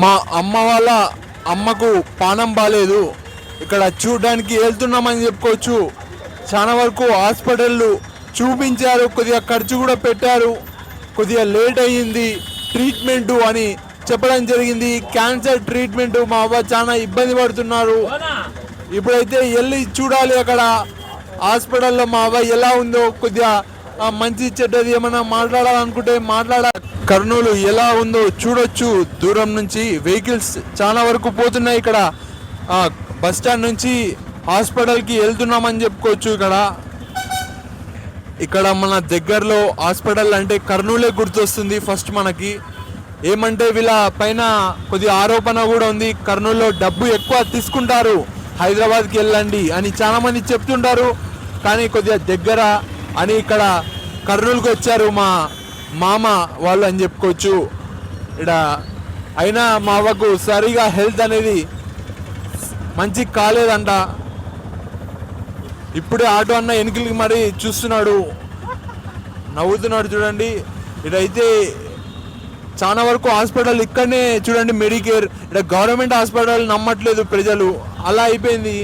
మా అమ్మ వాళ్ళ అమ్మకు పానం బాగాలేదు ఇక్కడ చూడడానికి వెళ్తున్నామని చెప్పుకోవచ్చు. చాలా వరకు హాస్పిటళ్ళు చూపించారు. కొద్దిగా ఖర్చు కూడా పెట్టారు. కొద్దిగా లేట్ అయ్యింది ట్రీట్మెంట్ అని చెప్పడం జరిగింది. క్యాన్సర్ ట్రీట్మెంట్ మా అవ్వ చాలా ఇబ్బంది పడుతున్నారు. ఇప్పుడైతే వెళ్ళి చూడాలి అక్కడ. హాస్పిటల్లో మా అవ్వ ఎలా ఉందో కొద్దిగా మంచి చెడ్డది ఏమైనా మాట్లాడాలనుకుంటే మాట్లాడ కర్నూలు ఎలా ఉందో చూడొచ్చు. దూరం నుంచి వెహికల్స్ చాలా వరకు పోతున్నాయి ఇక్కడ. బస్ స్టాండ్ నుంచి హాస్పిటల్కి వెళ్తున్నామని చెప్పుకోవచ్చు ఇక్కడ. ఇక్కడ మన దగ్గరలో హాస్పిటల్ అంటే కర్నూలే గుర్తొస్తుంది ఫస్ట్ మనకి. ఏమంటే వీళ్ళ పైన కొద్ది ఆరోపణ కూడా ఉంది. కర్నూలులో డబ్బు ఎక్కువ తీసుకుంటారు. హైదరాబాద్కి వెళ్ళండి అని చాలామంది చెప్తుంటారు. కానీ కొద్దిగా దగ్గర అని ఇక్కడ కర్నూలుకి వచ్చారు మా మామ వాళ్ళు అని చెప్పుకోవచ్చు. ఇక్కడ అయినా మా అవ్వకు సరిగా హెల్త్ అనేది మంచి కాలేదంట. ఇప్పుడే ఆటో అన్న ఎన్నికలకి మరి చూస్తున్నాడు. నవ్వుతున్నాడు చూడండి. ఇదైతే చాలా వరకు హాస్పిటల్ ఇక్కడనే చూడండి మెడికేర్. ఇక్కడ గవర్నమెంట్ హాస్పిటల్ నమ్మట్లేదు ప్రజలు. అలా అయిపోయింది.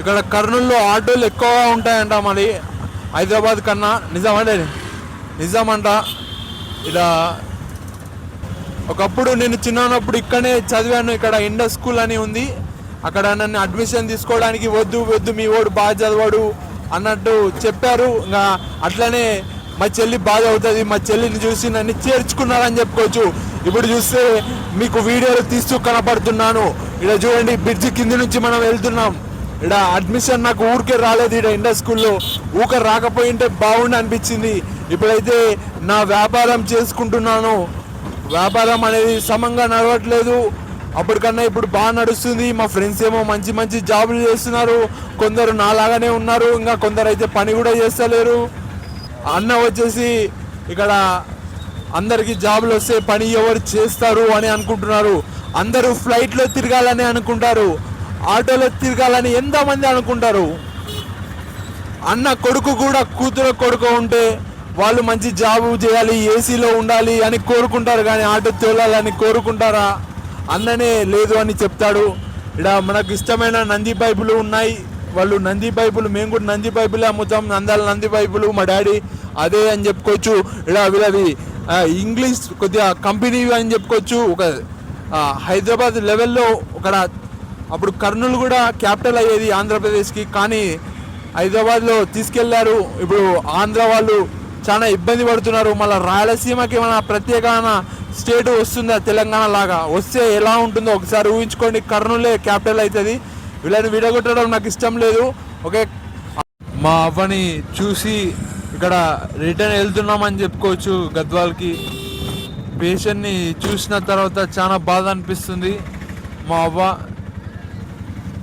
ఇక్కడ కర్నూలులో ఆటోలు ఎక్కువగా ఉంటాయంట మరి. హైదరాబాద్ కన్నా. నిజమంటే నిజామంట. ఇలా ఒకప్పుడు నేను చిన్నప్పుడు ఇక్కడనే చదివాను. ఇక్కడ ఇండస్ స్కూల్ అని ఉంది. అక్కడ నన్ను అడ్మిషన్ తీసుకోవడానికి వద్దు వద్దు మీ వాడు బాగా చదవాడు అన్నట్టు చెప్పారు. ఇంకా అట్లనే మా చెల్లి బాధ అవుతుంది. మా చెల్లిని చూసి నన్ను చేర్చుకున్నారని చెప్పుకోవచ్చు. ఇప్పుడు చూస్తే మీకు వీడియోలు తీస్తూ కనపడుతున్నాను. ఇక్కడ చూడండి బ్రిడ్జి కింది నుంచి మనం వెళ్తున్నాం. ఇక్కడ అడ్మిషన్ నాకు ఊరికే రాలేదు ఇక్కడ ఇండస్ స్కూల్లో. ఊక రాకపోయింటే బాగుండు అనిపించింది. ఇప్పుడైతే నా వ్యాపారం చేసుకుంటున్నాను. వ్యాపారం అనేది సమంగా నడవట్లేదు. అప్పటికన్నా ఇప్పుడు బాగా నడుస్తుంది. మా ఫ్రెండ్స్ ఏమో మంచి మంచి జాబులు చేస్తున్నారు. కొందరు నాలాగానే ఉన్నారు. ఇంకా కొందరు అయితే పని కూడా చేస్తలేరు. అన్న వచ్చేసి ఇక్కడ అందరికీ జాబులు వస్తే పని ఎవరు చేస్తారు అని అనుకుంటున్నారు. అందరూ ఫ్లైట్లో తిరగాలని అనుకుంటారు. ఆటోలో తిరగాలని ఎంతమంది అనుకుంటారు? అన్న కొడుకు కూడా కూతురు కొడుకు ఉంటే వాళ్ళు మంచి జాబు చేయాలి ఏసీలో ఉండాలి అని కోరుకుంటారు కానీ ఆటో తోలాలని కోరుకుంటారా? అన్ననే లేదు అని చెప్తాడు. ఇక్కడ మనకు ఇష్టమైన నంది పైపులు ఉన్నాయి. వాళ్ళు నంది పైపులు మేము కూడా నంది పైపులే అమ్ముతాం. నందాల నంది పైపులు మా డాడీ అదే అని చెప్పుకోవచ్చు. ఇక్కడ వీళ్ళవి ఇంగ్లీష్ కొద్దిగా కంపెనీ అని చెప్పుకోవచ్చు. ఒక హైదరాబాద్ లెవెల్లో ఇక్కడ అప్పుడు కర్నూలు కూడా క్యాపిటల్ అయ్యేది ఆంధ్రప్రదేశ్కి. కానీ హైదరాబాద్లో తీసుకెళ్ళారు. ఇప్పుడు ఆంధ్ర వాళ్ళు చాలా ఇబ్బంది పడుతున్నారు. మళ్ళీ రాయలసీమకి ఏమైనా ప్రత్యేకమైన స్టేట్ వస్తుందా తెలంగాణ లాగా? వస్తే ఎలా ఉంటుందో ఒకసారి ఊహించుకోండి. కర్నూలే క్యాపిటల్ అవుతుంది. వీళ్ళని విడగొట్టడం నాకు ఇష్టం లేదు. ఓకే? మా అవ్వని చూసి ఇక్కడ రిటర్న్ వెళ్తున్నామని చెప్పుకోవచ్చు గద్వాల్కి. పేషెంట్ని చూసిన తర్వాత చాలా బాధ అనిపిస్తుంది. మా అవ్వ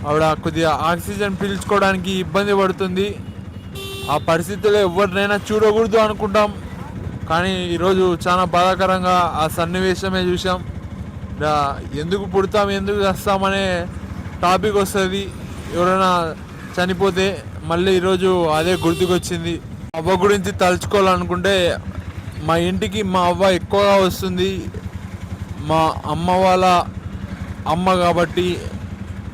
ఆవిడ కొద్దిగా ఆక్సిజన్ పీల్చుకోవడానికి ఇబ్బంది పడుతుంది. ఆ పరిస్థితిలో ఎవరినైనా చూడకూడదు అనుకుంటాం. కానీ ఈరోజు చాలా బాధాకరంగా ఆ సన్నివేశమే చూసాం ఇలా ఎందుకు పుడతాం ఎందుకు చేస్తామనే టాపిక్ వస్తుంది. ఎవరైనా చనిపోతే మళ్ళీ ఈరోజు అదే గుర్తుకొచ్చింది. అవ్వ గురించి తలుచుకోవాలనుకుంటే మా ఇంటికి మా అవ్వ ఎక్కువగా వస్తుంది. మా అమ్మ వాళ్ళ అమ్మ కాబట్టి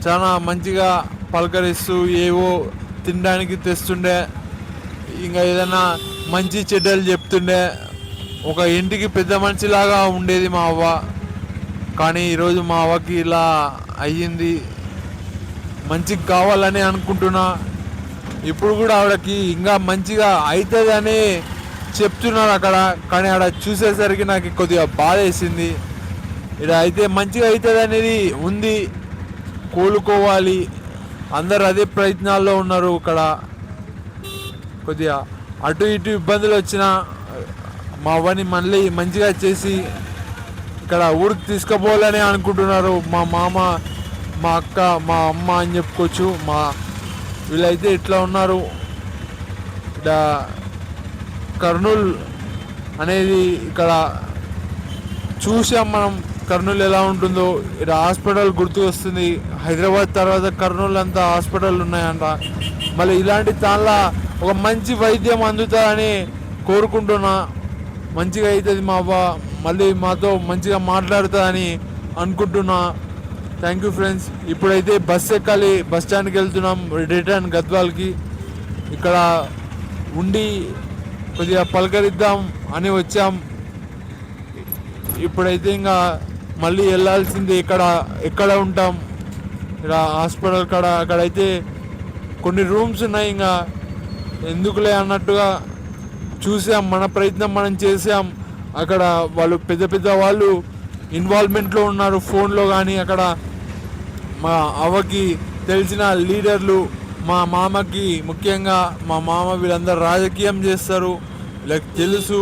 చాలా మంచిగా పలకరిస్తూ ఏవో తినడానికి తెస్తుండే. ఇంకా ఏదైనా మంచి చెడ్డలు చెప్తుండే. ఒక ఇంటికి పెద్ద మనిషిలాగా ఉండేది మా అవ్వ. కానీ ఈరోజు మా అవ్వకి ఇలా అయ్యింది. మంచిగా కావాలని అనుకుంటున్నా. ఇప్పుడు కూడా ఆవిడకి ఇంకా మంచిగా అవుతుందని చెప్తున్నారు అక్కడ. కానీ ఆడ చూసేసరికి నాకు కొద్దిగా బాధ వేసింది ఇక్కడ అయితే మంచిగా అవుతుంది అనేది ఉంది. కోలుకోవాలి. అందరు అదే ప్రయత్నాల్లో ఉన్నారు ఇక్కడ. కొద్దిగా అటు ఇటు ఇబ్బందులు వచ్చినా మా అవ్వని మళ్ళీ మంచిగా చేసి ఇక్కడ ఊరికి తీసుకుపోవాలని అనుకుంటున్నారు. మా మామ మా అక్క మా అమ్మ అని చెప్పుకోవచ్చు. మా వీళ్ళైతే ఇట్లా ఉన్నారు. ఇక్కడ కర్నూలు అనేది ఇక్కడ చూసాం మనం. కర్నూలు ఎలా ఉంటుందో ఇక్కడ హాస్పిటల్ గుర్తు వస్తుంది హైదరాబాద్ తర్వాత కర్నూలు అంతా హాస్పిటల్ ఉన్నాయంట. మళ్ళీ ఇలాంటి దానిలో ఒక మంచి వైద్యం అందుతుందని కోరుకుంటున్నా. మంచిగా అవుతుంది మా అవ్వ మళ్ళీ మాతో మంచిగా మాట్లాడుతుందని అనుకుంటున్నా. థ్యాంక్ యూ ఫ్రెండ్స్ ఇప్పుడైతే బస్ ఎక్కాలి బస్ స్టాండ్కి వెళ్తున్నాం రిటర్న్ గద్వాల్కి. ఇక్కడ ఉండి కొద్దిగా పలకరిద్దాం అని వచ్చాం. ఇప్పుడైతే ఇంకా మళ్ళీ వెళ్ళాల్సింది ఇక్కడ ఎక్కడ ఉంటాం? ఇక్కడ హాస్పిటల్ కాడ అక్కడైతే కొన్ని రూమ్స్ ఉన్నాయి ఇంకా. ఎందుకులే అన్నట్టుగా చూసాం మన ప్రయత్నం మనం చేసాం. అక్కడ వాళ్ళు పెద్ద పెద్ద వాళ్ళు ఇన్వాల్వ్మెంట్లో ఉన్నారు ఫోన్లో కానీ. అక్కడ మా అవ్వకి తెలిసిన లీడర్లు మా మామకి ముఖ్యంగా మా మామ వీళ్ళందరూ రాజకీయం చేస్తారు. వీళ్ళకి తెలుసు.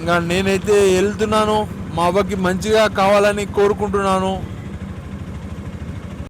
ఇంకా నేనైతే వెళ్తున్నాను. మా అవ్వకి మంచిగా కావాలని కోరుకుంటున్నాను.